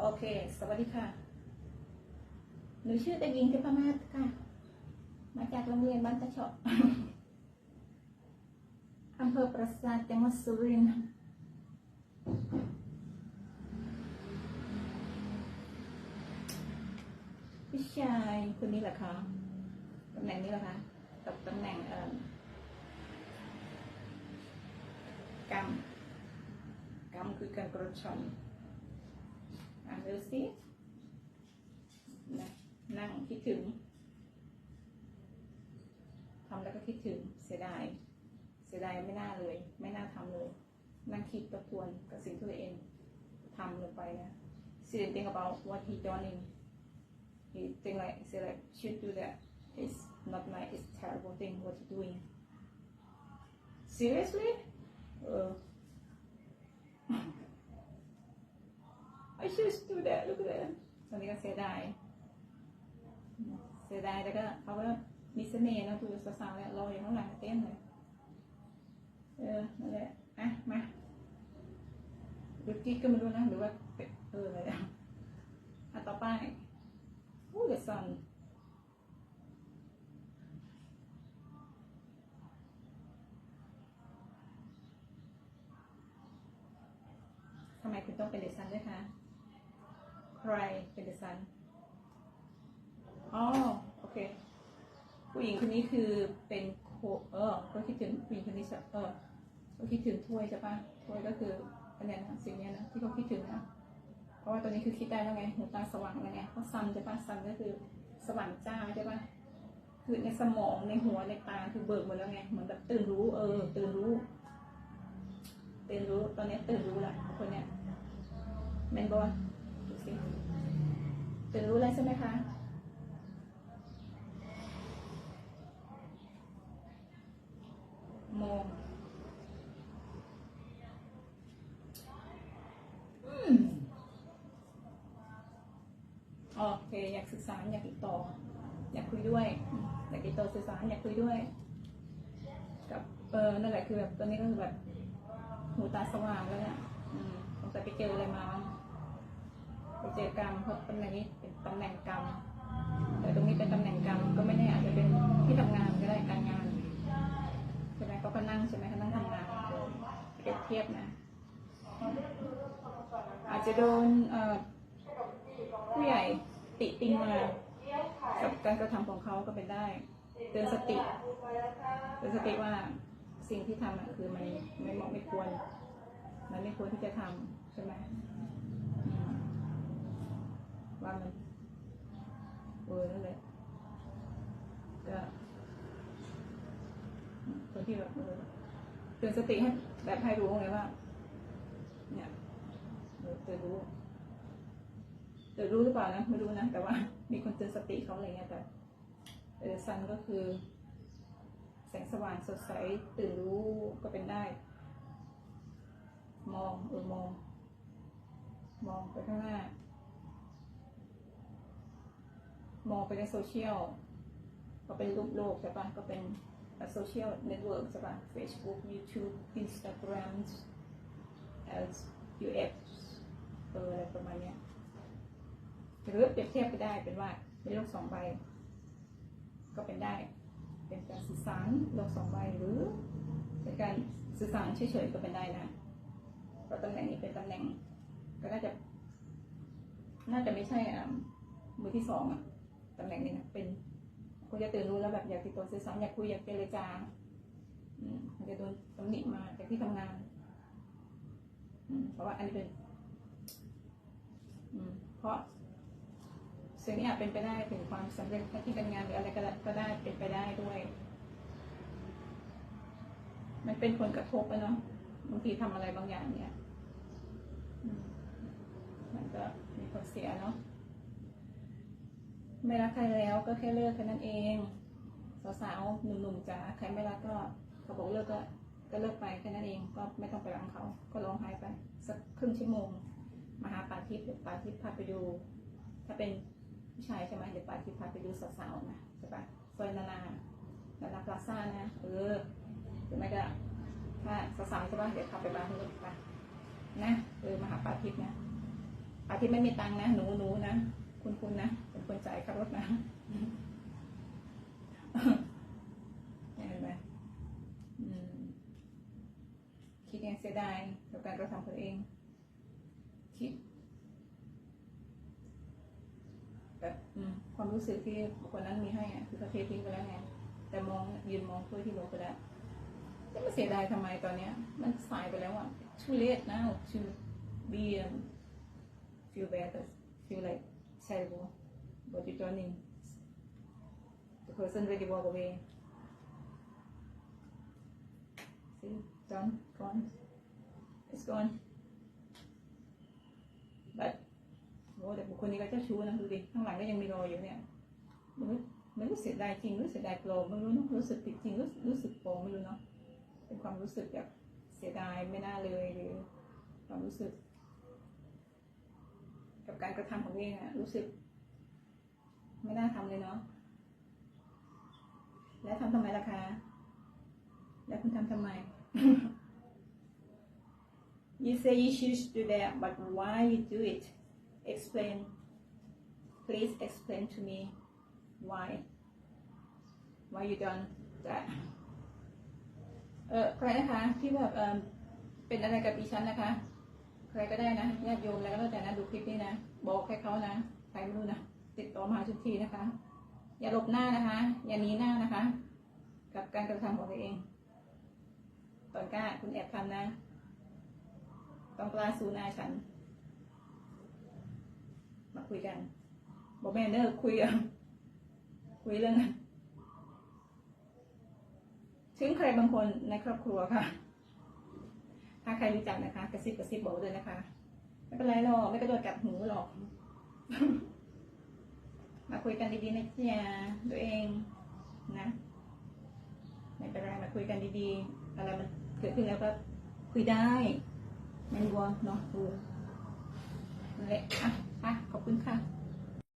โอเค สวัสดีค่ะ หนูชื่อเด็กหญิงทิพมาศค่ะ มาจากโรงเรียนบ้านตะเฉาะอำเภอปราสาทจังหวัดสุรินทร์พี่ชายคนนี้แหละคะตำแหน่งนี้แหละคะกับตำแหน่งเอ่อกรรมกรรมคือการกระชอน อ่านดูสินะนั่งคิดถึงทำแล้วก็คิดถึงเสียดายเสียดายไม่น่าเลย ไม่น่าทำเลย นั่งคิดทบทวนกับสิ่งที่ตัวเองทำลงไปนะ She didn't think about what he doing he think like say like should do that it's not like it's terrible thing what he doing seriously uh, I should do that look at that ตอนนี้ก็เสียดายเสียดายแต่ก็เขาก็มีเสน่ห์นะตัวสาวๆเนี่ยรออยู่ข้างหลังเต้นเลยเออนั่นแหละอะมาดูกิ๊กก็ไม่รู้นะหรือว่าเป็นเอออะไรอะอะต่อไปอู้เดซันทำไมคุณต้องเป็นเดซันด้วยคะ ใครเป็นเดซันอ๋อโอเค ผู้หญิงคนนี้คือเป็นโคเออก็คิดถึงผู้หญิงคนนี้ใช่เออก็คิดถึงถ้วยใช่ปะถ้วยก็คืออันนี้นะสิ่งนี้นะที่เขาคิดถึงนะเพราะว่าตัวนี้คือคิดได้แล้วไงหูตาสว่างแล้วไงเพราะซันใช่ปะซันก็คือสว่างจ้าใช่ปะคือในสมองในหัวในตาคือเบิกหมดแล้วไงเหมือนแบบตื่นรู้เออ ตื่นรู้ ตื่นรู้ตอนนี้ตื่นรู้ละคนเนี้ยเมนบอล สิตื่นรู้แล้วใช่ไหมคะมงอืมโอเค อยากสื่อสารอยากติดต่อ อยากคุยด้วย อยากติดต่อสื่อสารอยากคุยด้วย กับเออนั่นแหละคือแบบตอนนี้ก็คือแบบหูตาสว่างแล้วเนี่ยสงสัยไปเจออะไรมาบ้าง จกรรมเพราะตำแหน่งนี้เป็นตำแหน่งกรรม แต่ตรงนี้เป็นตำแหน่งกรรมก็ไม่แน่อาจจะเป็นที่ทำงานก็ได้การงานใช่ไหมเขาก็นั่งใช่ไหมเขานั่งทำงานเออเปรียบเทียบนะ อาจจะโดนเอ่อผู้ใหญ่ติติงมากับการกระทำของเขาก็เป็นได้เตือนสติเตือนสติว่าสิ่งที่ทำคือมันไม่เหมาะไม่ควร มันไม่ควรที่จะทำใช่ไหม ว่ามันเออนั่นแหละก็คนที่แบบเตือนสติให้แบบให้รู้ไงว่า เนี่ยเออเตือนรู้เตือนรู้หรือเปล่านะไม่รู้นะแต่ว่า มีคนเตือนสติเขาอะไรเงี้ยแต่เออซันก็คือ แสงสว่างสดใสตื่นรู้ก็เป็นได้ มองเออมอง มองไปข้างหน้า มองไปในโซเชียลก็เป็นรูปโลกใช่ปะก็เป็นโซเชียลเน็ตเวิร์กใช่ปะ Facebook YouTube Instagram L UX เอออะไรประมาณเนี้ยหรือเปรียบเทียบไปได้เป็นว่าเป็นโลกสองใบ ก็เป็นได้ เป็นการสื่อสารโลกสองใบหรือเป็นการสื่อสารเฉยๆก็เป็นได้นะเพราะตำแหน่งนี้เป็นตำแหน่ง ก็น่าจะ น่าจะไม่ใช่อะมือที่สองอะ ตำแหน่งนี้นะเป็นคุณจะตื่นรู้แล้วแบบอยากติดต่อสื่อสารอยากคุยอยากเจรจาอืมจะโดนตำหนิมาจากที่ทำงานอืมเพราะว่าอันนี้เป็นอืมเพราะสิ่งนี้อาจเป็นไปได้ถึงความสำเร็จที่การงานหรืออะไรก็ได้เป็นไปได้ด้วย มันเป็นผลกระทบอะเนาะบางทีทำอะไรบางอย่างเนี่ยอืมมันก็มีผลเสียเนาะ ไม่รักใครแล้วก็แค่เลิกแค่นั้นเอง สาวๆหนุ่มๆจ๋าใครไม่รักก็เขาบอกเลิกก็ก็เลิกไปแค่นั้นเองก็ไม่ต้องไปรังเขาก็ร้องไห้ไป สักครึ่งชั่วโมงมาหาปาทิพย์เดี๋ยวปาทิพย์พาไปดู ถ้าเป็นผู้ชายใช่ไหมเดี๋ยวปาทิพย์พาไปดูสาวๆนะใช่ปะซอยนานานานาพลาซ่านะเออหรือไม่ก็ถ้าสาวๆใช่ปะเดี๋ยวพาไปบ้านลูกไปนะเออมาหาปาทิพย์นะอาที่ไม่มีตังค์นะหนูหนูนะคุณคุณนะเป็ นคนจ่ายค่ารถนะเห็นไหมคิดยังเสียดายกับการกระทำตัวเอง คิดแบบความรู้สึกที่บุคคลนั้นมีให้อะคือเขาเททิ้งไปแล้วไงแต่มองยืนมองถ้วยที่ลงไปแล้วจะมาเสียดายทำไมตอนเนี้ย มันสายไปแล้วอะ too late now to be feel bad or feel like terrible what you're doing the person really walk away see done gone it's gone but โอ้แต่บุคคลนี้ก็เจ้าชู้นะดูดิข้างหลังก็ยังมีรอยอยู่เนี่ยมันรู้มันรู้เสียดายจริงรู้เสียดายโกรธไม่รู้นอะรู้สึกผิดจริงรู้รู้สึกโกรธไม่รู้เนาะเป็นความรู้สึกแบบเสียดายไม่น่าเลยหรือความรู้สึก กับการกระทำของเองอะรู้สึก ไม่น่าทำเลยเนาะ แล้วทำทำไมล่ะคะ แล้วคุณทำทำไม you say you choose to do that but why you do it explain please explain to me why why you done that เออใครนะคะที่แบบเออเป็นอะไรกับอีฉันนะคะ ใครก็ได้นะญาติโยมแล้วก็แล้วแต่นะดูคลิปนี้นะ บอกให้เขานะ ใครไม่รู้นะ ติดต่อมาหาทุกทีนะคะ อย่าหลบหน้านะคะ อย่าหนีหน้านะคะ กับการกระทำของตัวเองตอนกล้าคุณแอบทำนะต้องกล้าสู้หน้าฉัน มาคุยกันบอกแม่เด้อคุยกันคุยเรื่องถึงใครบางคนในครอบครัวค่ะ ถ้าใครรู้จักนะคะ กระซิบกระซิบบอกเลยนะคะ ไม่เป็นไรหรอกไม่กระโดดกัดหูหรอก มาคุยกันดีๆนะจ๊ะตัวเองนะไม่เป็นไรมาคุยกันดีๆอะไรมันเกิดขึ้นแล้วก็คุยได้ไม่รัวเนาะเออนั่นแหละอะอะขอบคุณค่ะ